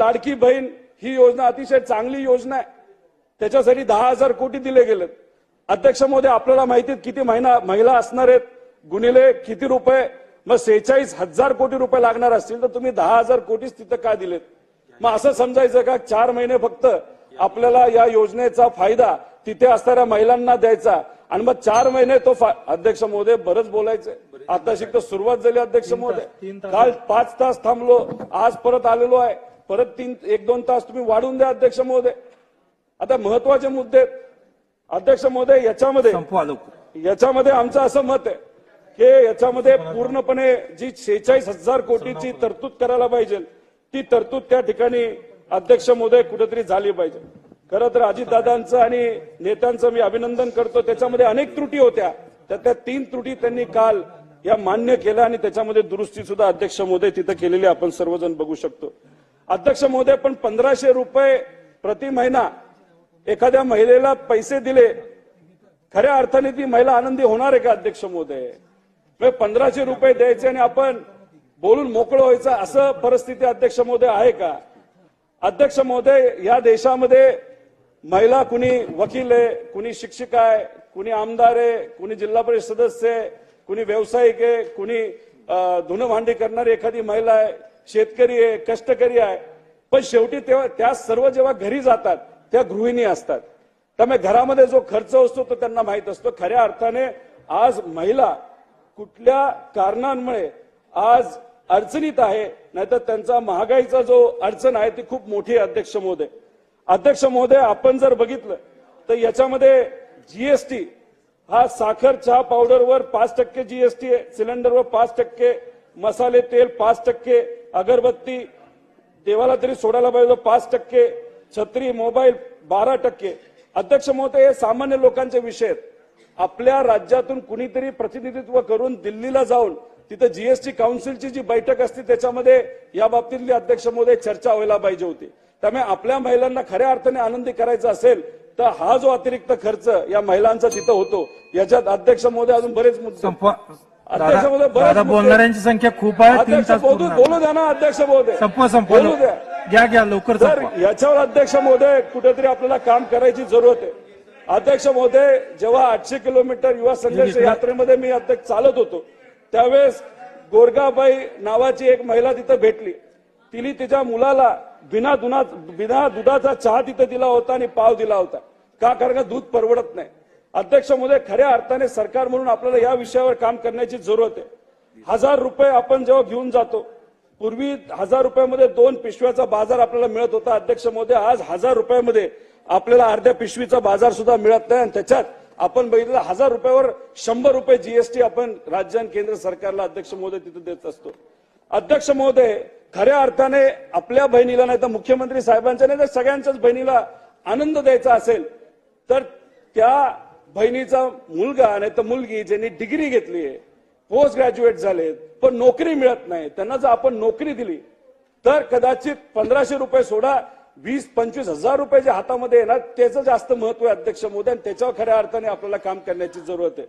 लाडकी बहीण ही योजना अतिशय चांगली योजना आहे. त्याच्यासाठी दहा हजार कोटी दिले गेलेत. अध्यक्ष महोदय आपल्याला माहिती आहे किती महिना महिला असणार आहेत? गुणिले किती रुपये? मग सेहेचाळीस हजार कोटी रुपये लागणार असतील तर तुम्ही दहा हजार कोटीच तिथं का दिलेत? मग असं समजायचं का? चार महिने फक्त आपल्याला या योजनेचा फायदा तिथे असणाऱ्या महिलांना द्यायचा. आणि मग चार महिने तो अध्यक्ष महोदय बरंच बोलायचंय. आता शिकत सुरुवात झाली अध्यक्ष महोदय काल पाच तास थांबलो. आज परत आलेलो आहे. परत तीन एक दोन तास तुम्ही वाढून द्या अध्यक्ष महोदय. आता महत्त्वाचे मुद्दे. अध्यक्ष महोदय याच्यामध्ये याच्यामध्ये आमचं असं मत आहे की याच्यामध्ये पूर्णपणे जी शेहेचाळीस हजार कोटीची तरतूद करायला पाहिजे ती तरतूद त्या ठिकाणी अध्यक्ष महोदय कुठेतरी झाली पाहिजे. खरं तर अजितदादांचं आणि नेत्यांचं मी अभिनंदन करतो. त्याच्यामध्ये अनेक त्रुटी होत्या. तर त्या तीन त्रुटी त्यांनी काल या मान्य केल्या आणि त्याच्यामध्ये दुरुस्ती सुद्धा अध्यक्ष महोदय तिथं केलेली आपण सर्वजण बघू शकतो. अध्यक्ष महोदय पण पंधराशे रुपये प्रति महिना एखाद्या महिलेला पैसे दिले खऱ्या अर्थाने ती महिला आनंदी होणार आहे का अध्यक्ष महोदय? म्हणजे पंधराशे रुपये द्यायचे आणि आपण बोलून मोकळं व्हायचं असं परिस्थिती अध्यक्ष महोदय आहे का? अध्यक्ष महोदय या देशामध्ये महिला कुणी वकील आहे कुणी शिक्षिका आहे कुणी आमदार आहे कुणी जिल्हा परिषद सदस्य आहे कुणी व्यावसायिक आहे कुणी अं, धुणं भांडी करणारी एखादी महिला आहे शेतकरी आहे कष्टकरी आहे. पण शेवटी तेव्हा त्या सर्व जेव्हा घरी जातात त्या गृहिणी असतात. त्यामुळे घरामध्ये जो खर्च असतो तो त्यांना माहीत असतो. खऱ्या अर्थाने आज महिला कुठल्या कारणांमुळे आज अडचणीत आहे नाहीतर त्यांचा महागाईचा जो अडचण आहे ती खूप मोठी आहे अध्यक्ष महोदय. अध्यक्ष महोदय आपण जर बघितलं तर याच्यामध्ये जीएसटी हा साखर चहा पावडरवर पाच टक्के जीएसटी आहे सिलेंडरवर पाच टक्के मसाले तेल पाच टक्के अगरबत्ती देवाला तरी सोडायला पाहिजे. पाच टक्के छत्री मोबाईल बारा टक्के. अध्यक्ष महोदय हे सामान्य लोकांचे विषय आहेत. आपल्या राज्यातून कुणीतरी प्रतिनिधित्व करून दिल्लीला जाऊन तिथं जीएसटी काउन्सिलची जी बैठक असते त्याच्यामध्ये या बाबतीतली अध्यक्ष महोदय चर्चा व्हायला पाहिजे होती. त्यामुळे आपल्या महिलांना खऱ्या अर्थाने आनंदी करायचा असेल तर हा जो अतिरिक्त खर्च या महिलांचा तिथं होतो याच्यात अध्यक्ष महोदय अजून बरेच मुद्दे अध्यक्ष महोदय, बोलणाऱ्यांची संख्या खूप आहे तीन अध्यक्ष बोलू द्या ना अध्यक्ष महोदय संपवा संपवा. बोलू द्या. घ्या घ्या लवकर तर संपवा. याच्यावर अध्यक्ष महोदय कुठेतरी आपल्याला काम करायची जरूरत आहे. अध्यक्ष महोदय जेव्हा आठशे किलोमीटर युवा संघर्ष यात्रेमध्ये मी अध्यक्ष चालत होतो त्यावेळेस गोरगाबाई नावाची एक महिला तिथं भेटली. तिने तिच्या मुलाला बिना दुना बिना दुधाचा चहा तिथं दिला होता आणि पाव दिला होता. का? कारण का दूध परवडत नाही. अध्यक्ष महोदय खऱ्या अर्थाने सरकार म्हणून आपल्याला या विषयावर काम करण्याची जरूरत आहे. हजार रुपये आपण जेव्हा घेऊन जातो पूर्वी हजार रुपयामध्ये दोन पिशव्याचा बाजार आपल्याला मिळत होता. अध्यक्ष महोदय आज हजार रुपयामध्ये आपल्याला अर्ध्या पिशवीचा बाजार सुद्धा मिळत नाही आणि त्याच्यात आपण बघितलं हजार रुपयावर शंभर रुपये जीएसटी आपण राज्य आणि केंद्र सरकारला अध्यक्ष महोदय तिथे देत असतो. अध्यक्ष महोदय खऱ्या अर्थाने आपल्या बहिणीला नाही तर मुख्यमंत्री साहेबांच्या नाही तर सगळ्यांच्याच बहिणीला आनंद द्यायचा असेल तर त्या बहिणीचा मुलगा नाही तर मुलगी ज्यांनी डिग्री घेतली आहे पोस्ट ग्रॅज्युएट झालेत पण नोकरी मिळत नाही. त्यांना जर आपण नोकरी दिली तर कदाचित पंधराशे रुपये सोडा वीस पंचवीस हजार रुपये जे हातामध्ये येणार त्याचं जास्त महत्त्व आहे अध्यक्ष मोदी आणि त्याच्यावर खऱ्या अर्थाने आपल्याला काम करण्याची जरूरत आहे.